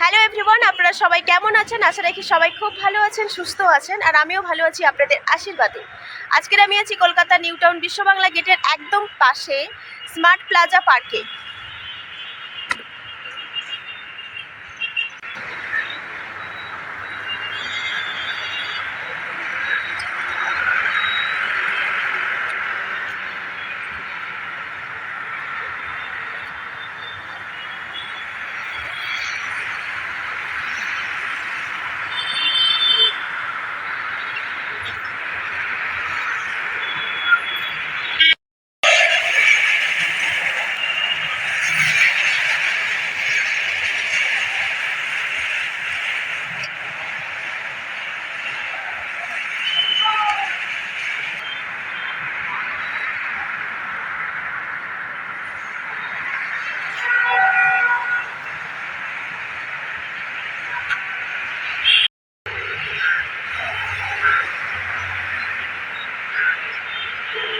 Hello everyone আপনারা সবাই কেমন আছেন? আশা রাখি সবাই খুব ভালো আছেন, সুস্থ আছেন, আর আমিও ভালো আছি আপনাদের আশীর্বাদে। আজকের আমি আছি কলকাতা নিউ টাউন বিশ্ব বাংলা গেটের একদম পাশে স্মার্ট প্লাজা পার্কে।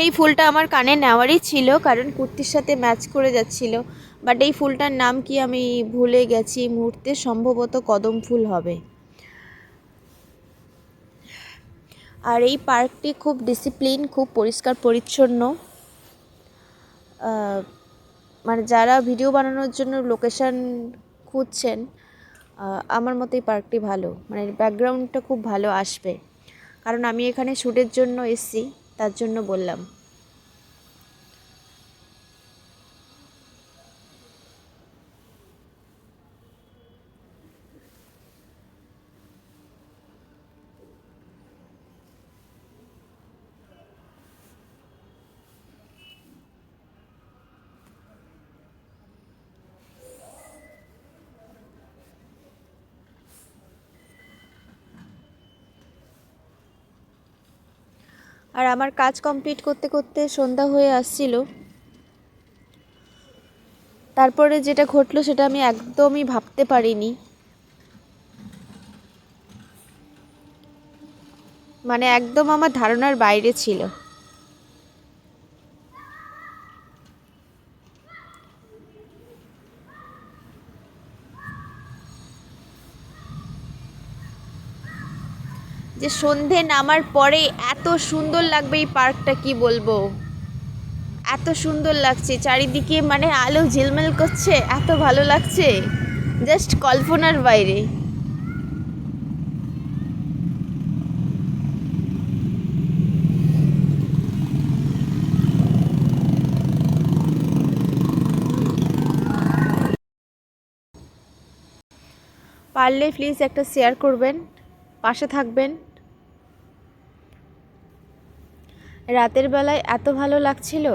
এই ফুলটা আমার কানে নেওয়ারই ছিল, কারণ কুর্তির সাথে ম্যাচ করে যাচ্ছিল। বাট এই ফুলটার নাম কি আমি ভুলে গেছি মুহূর্তে সম্ভবত কদম ফুল হবে। আর এই পার্কটি খুব ডিসিপ্লিন খুব পরিষ্কার, পরিচ্ছন্ন। মানে যারা ভিডিও বানানোর জন্য লোকেশান খুঁজছেন আমার মতে এই পার্কটি ভালো। মানে ব্যাকগ্রাউন্ডটা খুব ভালো আসবে। কারণ আমি এখানে শ্যুটের জন্য এসেছি। তার জন্য বললাম। আর আমার কাজ কমপ্লিট করতে করতে সন্ধ্যা হয়ে আসছিল। তারপরে যেটা ঘটলো সেটা আমি একদমই ভাবতে পারিনি। মানে একদম আমার ধারণার বাইরে ছিল। যে সন্ধে নামার পরে এত সুন্দর লাগবে এই পার্কটা কি বলব? এত সুন্দর লাগছে, চারিদিকে মানে আলো ঝিলমিল করছে, এত ভালো লাগছে। জাস্ট কল্পনার বাইরে। পারলে প্লিজ একটা শেয়ার করবেন, পাশে থাকবেন। রাতের বেলায় এত ভালো লাগছিল?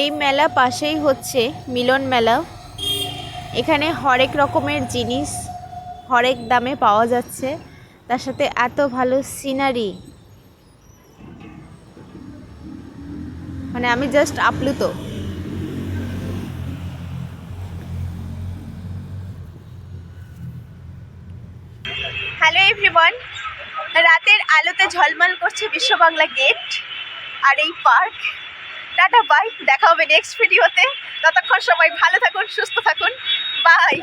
এই মেলা পাশেই হচ্ছে মিলন মেলা। এখানে হরেক রকমের জিনিস হরেক দামে পাওয়া যাচ্ছে। তার সাথে এত ভালো সিনারি মানে আমি জাস্ট আপ্লুত। হ্যালো এভরিওয়ান রাতের আলোতে ঝলমল করছে বিশ্ব বাংলা গেট আর এই পার্ক। টাটা বাই দেখা হবে নেক্সট ভিডিওতে ততক্ষণ সবাই ভালো থাকুন, সুস্থ থাকুন। বাই